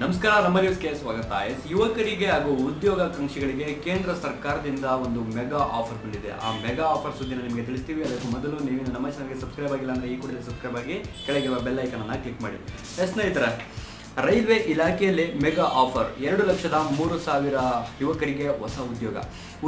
ನಮಸ್ಕಾರ ನಮ್ಮ ನ್ಯೂಸ್ಗೆ ಸ್ವಾಗತ. ಎಸ್, ಯುವಕರಿಗೆ ಹಾಗೂ ಉದ್ಯೋಗಾಕಾಂಕ್ಷಿಗಳಿಗೆ ಕೇಂದ್ರ ಸರ್ಕಾರದಿಂದ ಒಂದು ಮೆಗಾ ಆಫರ್ ಬಂದಿದೆ. ಆ ಮೆಗಾ ಆಫರ್ ಸುದ್ದಿನ ನಿಮಗೆ ತಿಳಿಸ್ತೀವಿ. ಅದಕ್ಕೂ ಮೊದಲು ನೀವು ನಮ್ಮ ಚಾನಲ್ಗೆ ಸಬ್ಸ್ಕ್ರೈಬ್ ಆಗಿಲ್ಲ ಅಂದರೆ ಈ ಕೂಡಲೇ ಸಬ್ಸ್ಕ್ರೈಬ್ ಆಗಿ ಕೆಳಗಿರುವ ಬೆಲ್ ಐಕನನ್ನು ಕ್ಲಿಕ್ ಮಾಡಿ. ಎಸ್, ಸ್ನೇಹಿತರ, ರೈಲ್ವೆ ಇಲಾಖೆಯಲ್ಲಿ ಮೆಗಾ ಆಫರ್. ಎರಡು ಲಕ್ಷದ ಮೂರು ಸಾವಿರ ಯುವಕರಿಗೆ ಹೊಸ ಉದ್ಯೋಗ.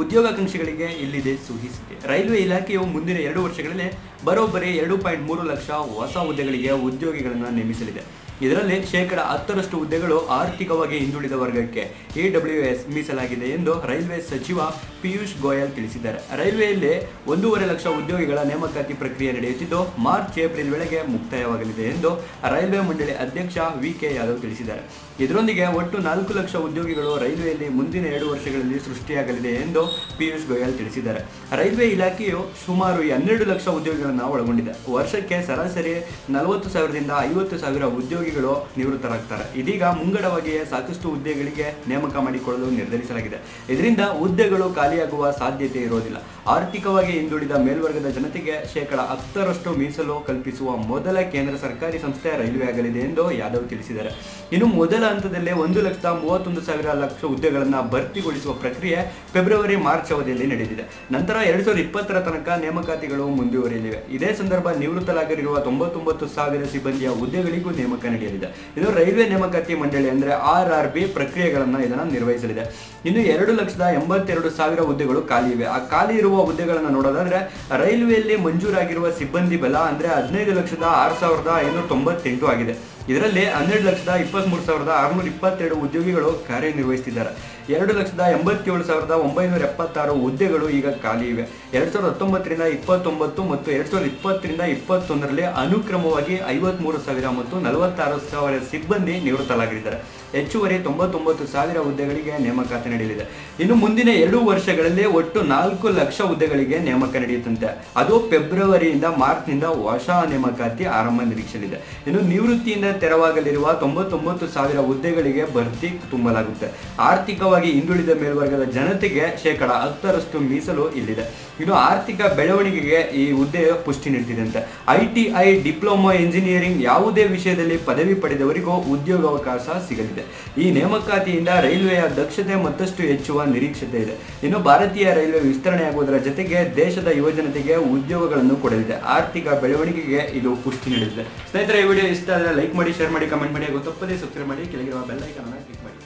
ಉದ್ಯೋಗಾಕಾಂಕ್ಷಿಗಳಿಗೆ ಇಲ್ಲಿದೆ ಸೂಹಿಸಿದೆ ರೈಲ್ವೆ ಇಲಾಖೆಯು ಮುಂದಿನ ಎರಡು ವರ್ಷಗಳಲ್ಲಿ ಬರೋಬ್ಬರಿ ಎರಡು ಪಾಯಿಂಟ್ ಮೂರು ಲಕ್ಷ ಹೊಸ ಹುದ್ದೆಗಳಿಗೆ ಉದ್ಯೋಗಿಗಳನ್ನು ನೇಮಿಸಲಿದೆ. ಇದರಲ್ಲಿ ಶೇಕಡ ಹತ್ತರಷ್ಟು ಹುದ್ದೆಗಳು ಆರ್ಥಿಕವಾಗಿ ಹಿಂದುಳಿದ ವರ್ಗಕ್ಕೆ ಎ ಎಸ್ ಮೀಸಲಾಗಿದೆ ಎಂದು ರೈಲ್ವೆ ಸಚಿವ ಪಿಯೂಷ್ ಗೋಯಲ್ ತಿಳಿಸಿದ್ದಾರೆ. ರೈಲ್ವೆಯಲ್ಲಿ ಒಂದೂವರೆ ಲಕ್ಷ ಉದ್ಯೋಗಿಗಳ ನೇಮಕಾತಿ ಪ್ರಕ್ರಿಯೆ ನಡೆಯುತ್ತಿದ್ದು, ಮಾರ್ಚ್, ಏಪ್ರಿಲ್ ವೇಳೆಗೆ ಮುಕ್ತಾಯವಾಗಲಿದೆ ಎಂದು ರೈಲ್ವೆ ಮಂಡಳಿ ಅಧ್ಯಕ್ಷ ವಿ ಕೆ ಯಾದವ್ ತಿಳಿಸಿದ್ದಾರೆ. ಇದರೊಂದಿಗೆ ಒಟ್ಟು ನಾಲ್ಕು ಲಕ್ಷ ಉದ್ಯೋಗಿಗಳು ರೈಲ್ವೆಯಲ್ಲಿ ಮುಂದಿನ ಎರಡು ವರ್ಷಗಳಲ್ಲಿ ಸೃಷ್ಟಿಯಾಗಲಿದೆ ಎಂದು ಪಿಯೂಷ್ ಗೋಯಲ್ ತಿಳಿಸಿದ್ದಾರೆ. ರೈಲ್ವೆ ಇಲಾಖೆಯು ಸುಮಾರು ಹನ್ನೆರಡು ಲಕ್ಷ ಉದ್ಯೋಗಿಗಳನ್ನು ಒಳಗೊಂಡಿದೆ. ವರ್ಷಕ್ಕೆ ಸರಾಸರಿ ನಲವತ್ತು ಸಾವಿರದಿಂದ ಐವತ್ತು ಸಾವಿರ ಉದ್ಯೋಗಿಗಳು ನಿವೃತ್ತರಾಗ್ತಾರೆ. ಇದೀಗ ಮುಂಗಡವಾಗಿಯೇ ಸಾಕಷ್ಟು ಹುದ್ದೆಗಳಿಗೆ ನೇಮಕ ಮಾಡಿಕೊಳ್ಳಲು ನಿರ್ಧರಿಸಲಾಗಿದೆ. ಇದರಿಂದ ಹುದ್ದೆಗಳು ಖಾಲಿಯಾಗುವ ಸಾಧ್ಯತೆ ಇರೋದಿಲ್ಲ. ಆರ್ಥಿಕವಾಗಿ ಹಿಂದುಳಿದ ಮೇಲ್ವರ್ಗದ ಜನತೆಗೆ ಶೇಕಡ ಹತ್ತರಷ್ಟು ಮೀಸಲು ಕಲ್ಪಿಸುವ ಮೊದಲ ಕೇಂದ್ರ ಸರ್ಕಾರಿ ಸಂಸ್ಥೆ ರೈಲ್ವೆ ಆಗಲಿದೆ ಎಂದು ಯಾದವ್ ತಿಳಿಸಿದ್ದಾರೆ. ಇನ್ನು ಮೊದಲ ಹಂತದಲ್ಲೇ ಒಂದು ಲಕ್ಷದ ಮೂವತ್ತೊಂದು ಸಾವಿರ ಲಕ್ಷ ಹುದ್ದೆಗಳನ್ನು ಭರ್ತಿಗೊಳಿಸುವ ಪ್ರಕ್ರಿಯೆ ಫೆಬ್ರವರಿ, ಮಾರ್ಚ್ ಅವಧಿಯಲ್ಲಿ ನಡೆದಿದೆ. ನಂತರ ಎರಡ್ ಸಾವಿರದ ಇಪ್ಪತ್ತರ ತನಕ ನೇಮಕಾತಿಗಳು ಮುಂದುವರಿಯಲಿವೆ. ಇದೇ ಸಂದರ್ಭ ನಿವೃತ್ತರಾಗಲಿರುವ ತೊಂಬತ್ತೊಂಬತ್ತು ಸಾವಿರ ಸಿಬ್ಬಂದಿಯ ಹುದ್ದೆಗಳಿಗೂ ನೇಮಕ ನಡೆಯಲಿದೆ. ಇದು ರೈಲ್ವೆ ನೇಮಕಾತಿ ಮಂಡಳಿ ಅಂದ್ರೆ ಆರ್ ಆರ್ ಬಿ ಪ್ರಕ್ರಿಯೆಗಳನ್ನು ಇದನ್ನು ನಿರ್ವಹಿಸಲಿದೆ. ಇನ್ನು ಎರಡು ಲಕ್ಷದ ಎಂಬತ್ತೆರಡು ಸಾವಿರ ಹುದ್ದೆಗಳು ಖಾಲಿ ಇವೆ. ಆ ಖಾಲಿ ಇರುವ ಹುದ್ದೆಗಳನ್ನು ನೋಡೋದಾದ್ರೆ ರೈಲ್ವೆಯಲ್ಲಿ ಮಂಜೂರಾಗಿರುವ ಸಿಬ್ಬಂದಿ ಬಲ ಅಂದ್ರೆ ಹದಿನೈದು ಲಕ್ಷದ ಆರು ಸಾವಿರದ ಐನೂರ ತೊಂಬತ್ತೆಂಟು ಆಗಿದೆ. ಇದರಲ್ಲಿ ಹನ್ನೆರಡು ಲಕ್ಷದ ಇಪ್ಪತ್ತ್ಮೂರು ಸಾವಿರದ ಆರುನೂರ ಇಪ್ಪತ್ತೆರಡು ಉದ್ಯೋಗಿಗಳು ಕಾರ್ಯನಿರ್ವಹಿಸುತ್ತಿದ್ದಾರೆ. ಎರಡು ಲಕ್ಷದ ಎಂಬತ್ತೇಳು ಸಾವಿರದ ಒಂಬೈನೂರ ಎಪ್ಪತ್ತಾರು ಹುದ್ದೆಗಳು ಈಗ ಖಾಲಿ ಇವೆ. ಎರಡು ಸಾವಿರದ ಹತ್ತೊಂಬತ್ತರಿಂದ ಇಪ್ಪತ್ತೊಂಬತ್ತು ಮತ್ತು ಎರಡು ಸಾವಿರದ ಇಪ್ಪತ್ತರಿಂದ ಇಪ್ಪತ್ತೊಂದರಲ್ಲಿ ಅನುಕ್ರಮವಾಗಿ ಐವತ್ಮೂರು ಸಾವಿರ ಮತ್ತು ನಲವತ್ತಾರು ಸಾವಿರ ಸಿಬ್ಬಂದಿ ನಿವೃತ್ತರಾಗಿದ್ದಾರೆ. ಹೆಚ್ಚುವರಿ ತೊಂಬತ್ತೊಂಬತ್ತು ಸಾವಿರ ಹುದ್ದೆಗಳಿಗೆ ನೇಮಕಾತಿ ನಡೆಯಲಿದೆ ಇನ್ನು ಮುಂದಿನ ಎರಡು ವರ್ಷಗಳಲ್ಲಿ ಒಟ್ಟು ನಾಲ್ಕು ಲಕ್ಷ ಹುದ್ದೆಗಳಿಗೆ ನೇಮಕ ನಡೆಯುತ್ತಂತೆ. ಅದು ಫೆಬ್ರವರಿಯಿಂದ ಮಾರ್ಚ್ನಿಂದ ಹೊಸ ನೇಮಕಾತಿ ಆರಂಭ ನಿರೀಕ್ಷೆಯಲ್ಲಿದೆ. ಇನ್ನು ನಿವೃತ್ತಿಯಿಂದ ತೆರವಾಗಲಿರುವ ತೊಂಬತ್ತೊಂಬತ್ತು ಸಾವಿರ ಹುದ್ದೆಗಳಿಗೆ ಭರ್ತಿ ತುಂಬಲಾಗುತ್ತೆ. ಆರ್ಥಿಕವಾಗಿ ಹಿಂದುಳಿದ ಮೇಲ್ವರ್ಗದ ಜನತೆಗೆ ಶೇಕಡ ಹತ್ತರಷ್ಟು ಮೀಸಲು ಇಲ್ಲಿದೆ. ಇನ್ನು ಆರ್ಥಿಕ ಬೆಳವಣಿಗೆಗೆ ಈ ಹುದ್ದೆ ಪುಷ್ಟಿ ನೀಡ್ತಿದೆ ಐ ಟಿ ಡಿಪ್ಲೊಮಾ ಇಂಜಿನಿಯರಿಂಗ್ ಯಾವುದೇ ವಿಷಯದಲ್ಲಿ ಪದವಿ ಪಡೆದವರಿಗೂ ಉದ್ಯೋಗಾವಕಾಶ ಸಿಗಲಿದೆ. ಈ ನೇಮಕಾತಿಯಿಂದ ರೈಲ್ವೆಯ ದಕ್ಷತೆ ಮತ್ತಷ್ಟು ಹೆಚ್ಚುವ ನಿರೀಕ್ಷತೆ ಇದೆ. ಇನ್ನು ಭಾರತೀಯ ರೈಲ್ವೆ ವಿಸ್ತರಣೆಯಾಗುವುದರ ಜೊತೆಗೆ ದೇಶದ ಯುವಜನತೆಗೆ ಉದ್ಯೋಗಗಳನ್ನು ಕೊಡಲಿದೆ. ಆರ್ಥಿಕ ಬೆಳವಣಿಗೆಗೆ ಇದು ಪುಷ್ಟಿ ನೀಡಲಿದೆ ಸ್ನೇಹಿತರೆ, ಈ ವಿಡಿಯೋ ಇಷ್ಟ ಆದರೆ ಲೈಕ್ ಮಾಡಿ ಶೇರ್ ಮಾಡಿ ಕಮೆಂಟ್ ಮಾಡಿ. ಹಾಗೂ ತಪ್ಪದೇ ಸಬ್ಸ್ಕ್ರೈಬ್ ಮಾಡಿ. ಕೆಳಗಿರುವ ಬೆಲ್ ಐಕನ್ ಕ್ಲಿಕ್ ಮಾಡಿ.